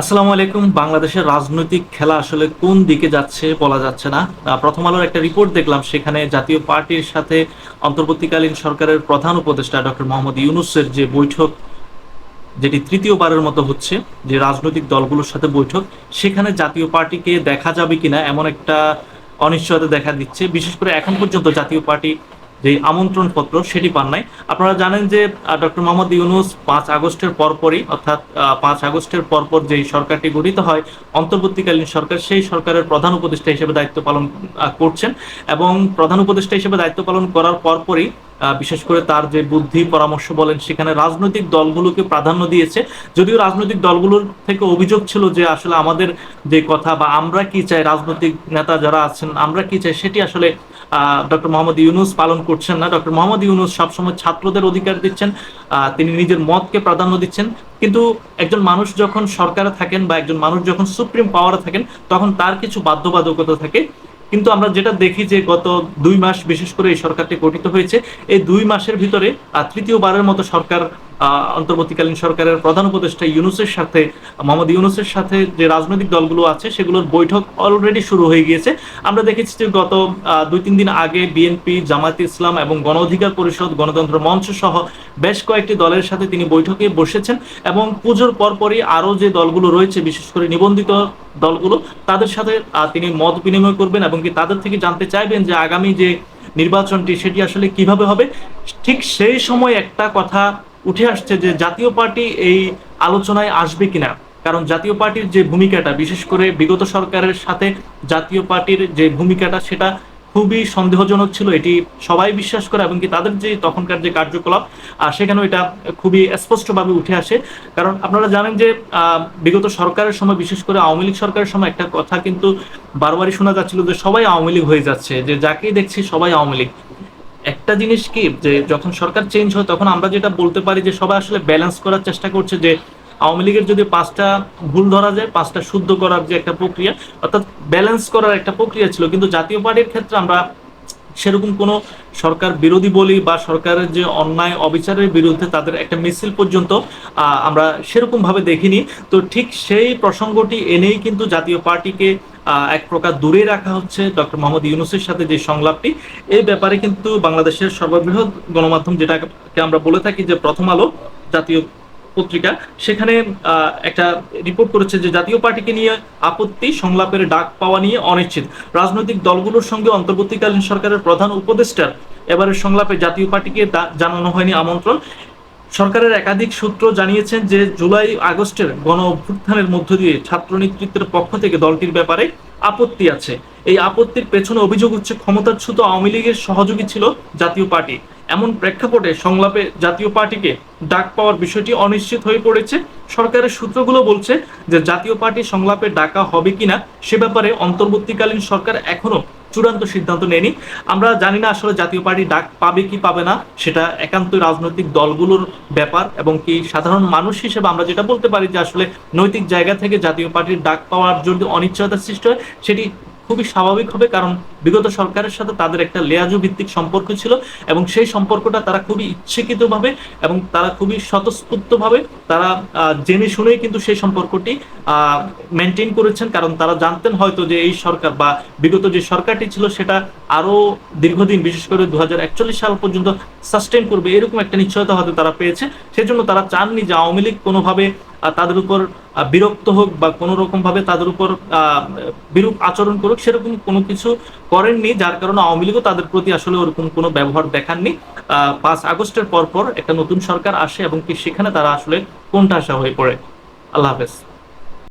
আসসালামু আলাইকুম। বাংলাদেশের রাজনৈতিক খেলা আসলে কোন দিকে যাচ্ছে বলা যাচ্ছে না। প্রথম আলোর একটা রিপোর্ট দেখলাম, সেখানে জাতীয় পার্টির সাথে অন্তর্বর্তীকালীন সরকারের প্রধান উপদেষ্টা ডক্টর মোহাম্মদ ইউনুসের যে বৈঠক, যেটি তৃতীয়বারের মতো হচ্ছে, যে রাজনৈতিক দলগুলোর সাথে বৈঠক, সেখানে জাতীয় পার্টিকে দেখা যাবে কিনা এমন একটা অনিশ্চয়তা দেখা দিচ্ছে। বিশেষ করে এখন পর্যন্ত জাতীয় পার্টি যে আমন্ত্রণ পত্র সেটি পান নাই। আপনারা জানেন যে ডক্টর মোহাম্মদ ইউনুস পাঁচ আগস্টের পরপরই, অর্থাৎ পাঁচ আগস্টের পরপর যেই সরকারটি গঠিত হয়, অন্তর্বর্তীকালীন সরকার, সেই সরকারের প্রধান উপদেষ্টা হিসেবে দায়িত্ব পালন করছেন এবং প্রধান উপদেষ্টা হিসেবে দায়িত্ব পালন করার পরপরই বিশেষ করে তার যে বুদ্ধি, পরামর্শ বলেন, সেখানে রাজনৈতিক দলগুলোকে প্রাধান্য দিয়েছে। যদিও রাজনৈতিক দলগুলোর থেকে অভিযোগ ছিল যে, আসলে আমাদের যে কথা বা আমরা কি চাই, রাজনৈতিক নেতা যারা আছেন, আমরা কি চাই, সেটি আসলে ডক্টর মোহাম্মদ ইউনুস পালন করছেন না। ডক্টর মোহাম্মদ ইউনুস সবসময় ছাত্রদের অধিকার দিচ্ছেন তিনি নিজের মতকে প্রাধান্য দিচ্ছেন। কিন্তু একজন মানুষ যখন সরকারে থাকেন বা একজন মানুষ যখন সুপ্রিম পাওয়ারে থাকেন, তখন তার কিছু বাধ্যবাধকতা থাকে। কিন্তু আমরা যেটা দেখি যে গত দুই মাস বিশেষ করে এই সরকারটি গঠিত হয়েছে, এই দুই মাসের ভিতরে তৃতীয়বারের মতো সরকার অন্তর্বর্তীকালীন সরকারের প্রধান উপদেষ্টা ইউনুসের সাথে, মোহাম্মদ ইউনুসের সাথে যে রাজনৈতিক দলগুলো আছে, সেগুলোর বৈঠক অলরেডি শুরু হয়ে গিয়েছে। আমরা দেখেছি যে গত দুই তিন দিন আগে বিএনপি জামায়াত ইসলাম এবং গণ অধিকার পরিষদ, গণতন্ত্র মঞ্চ সহ বেশ কয়েকটি দলের সাথে তিনি বৈঠকে বসেছেন এবং পুজোর পরপরই আরও যে দলগুলো রয়েছে, বিশেষ করে নিবন্ধিত দলগুলো, তাদের সাথে তিনি মত বিনিময় করবেন এবং কি তাদের থেকে জানতে চাইবেন যে আগামী যে নির্বাচনটি, সেটি আসলে কীভাবে হবে। ঠিক সেই সময় একটা কথা উঠে আসছে যে জাতীয় পার্টি এই আলোচনায় আসবে কিনা। কারণ জাতীয় পার্টির যে ভূমিকাটা, বিশেষ করে বিগত সরকারের সাথে জাতীয় পার্টির যে ভূমিকাটা, সেটা খুবই সন্দেহজনক ছিল। এটি সবাই বিশ্বাস করে এবং কি তাদের যে তখনকার যে কার্যকলাপ সেখানেও এটা খুবই স্পষ্টভাবে উঠে আসে। কারণ আপনারা জানেন যে বিগত সরকারের সময়, বিশেষ করে আওয়ামী লীগ সরকারের সময় একটা কথা কিন্তু বারবারই শোনা যাচ্ছিল যে সবাই আওয়ামী লীগ হয়ে যাচ্ছে, যে যাকেই দেখছি সবাই আওয়ামী লীগ। একটা জিনিস কি, যে যখন সরকার চেঞ্জ হয়, তখন আমরা যেটা বলতে পারি যে সবাই আসলে ব্যালেন্স করার চেষ্টা করছে যে আওয়ামী লীগের যদি পাঁচটা ভুল ধরা যায়, পাঁচটা শুদ্ধ করার যে একটা প্রক্রিয়া, অর্থাৎ ব্যালেন্স করার একটা প্রক্রিয়া ছিল, কিন্তু জাতীয় পার্টির ক্ষেত্রে আমরা সেরকম কোনো সরকার বিরোধী বলি বা সরকারের যে অন্যায় অবিচারের বিরুদ্ধে তাদের একটা মিছিল পর্যন্ত আমরা সেরকম ভাবে দেখিনি। তো ঠিক সেই প্রসঙ্গটি এনেই কিন্তু জাতীয় পার্টিকে এক প্রকার দূরে রাখা হচ্ছে ডক্টর মোহাম্মদ ইউনুসের সাথে যে সংলাপটি। এই ব্যাপারে কিন্তু বাংলাদেশের সর্ববৃহৎ গণমাধ্যম যেটাকে আমরা বলে থাকি যে প্রথম আলো জাতীয় পত্রিকা, সেখানে একটা রিপোর্ট করেছে যে জাতীয় পার্টিকে নিয়ে আপত্তি, সংলাপের ডাক পাওয়া নিয়ে অনিশ্চিত। রাজনৈতিক দলগুলোর সঙ্গে অন্তর্বর্তীকালীন সরকারের প্রধান উপদেষ্টার এবারের সংলাপে জাতীয় পার্টিকে জানানো হয়নি আমন্ত্রণ। সরকারের একাধিক সূত্র জানিয়েছেন যে জুলাই আগস্টের গণ অভ্যুত্থানের মধ্য দিয়ে ছাত্র নেতৃত্বের পক্ষ থেকে দলটির ব্যাপারে আপত্তি আছে। এই আপত্তির পেছনে অভিযোগ হচ্ছে ক্ষমতাচ্যুত আওয়ামী লীগের সহযোগী ছিল জাতীয় পার্টি। এমন প্রেক্ষাপটে সংলাপে জাতীয় পার্টিকে ডাক পাওয়ার বিষয়টি অনিশ্চিত হয়ে পড়েছে। সরকারের সূত্রগুলো বলছে যে জাতীয় পার্টি সংলাপে ডাকা হবে কিনা সে ব্যাপারে অন্তর্বর্তীকালীন সরকার এখনও চূড়ান্ত সিদ্ধান্ত নেয়নি। আমরা জানি না আসলে জাতীয় পার্টি ডাক পাবে কি পাবে না, সেটা একান্ত রাজনৈতিক দলগুলোর ব্যাপার এবং কি সাধারণ মানুষ হিসেবে আমরা যেটা বলতে পারি যে আসলে নৈতিক জায়গা থেকে জাতীয় পার্টির ডাক পাওয়ার যদি অনিশ্চয়তার সৃষ্টি হয়, সেটি খুবই স্বাভাবিক হবে, কারণ বিগত সরকারের সাথে তাদের একটা লেয়াজু ভিত্তিক সম্পর্ক ছিল এবং সেই সম্পর্কটা তারা খুবই ইচ্ছাকৃতভাবে এবং তারা খুবই স্বতঃস্ফূর্তভাবে তারা জেনে শুনেই কিন্তু সেই সম্পর্কটি মেনটেন করেছেন। কারণ তারা জানতেন হয়তো যে এই সরকার বা বিগত যে সরকারটি ছিল সেটা আরও দীর্ঘদিন, বিশেষ করে দু হাজার একচল্লিশ সাল পর্যন্ত সাস্টেন করবে, এরকম একটা নিশ্চয়তা হয়তো তারা পেয়েছে। সেজন্য তারা চাননি যে আওয়ামী লীগ কোনোভাবে তাদের উপর বিরক্ত হোক বা কোনো রকম ভাবে তাদের উপর বিরূপ আচরণ করুক, সেরকম কোনো কিছু করেননি, যার কারণে আওয়ামী লীগও তাদের প্রতি আসলে ওরকম কোনো ব্যবহার দেখাননি। পাঁচ আগস্টের পর পর একটা নতুন সরকার আসে এবং কি সেখানে তারা আসলে কোনটা আসা হয়ে পড়ে। আল্লাহ হাফেজ।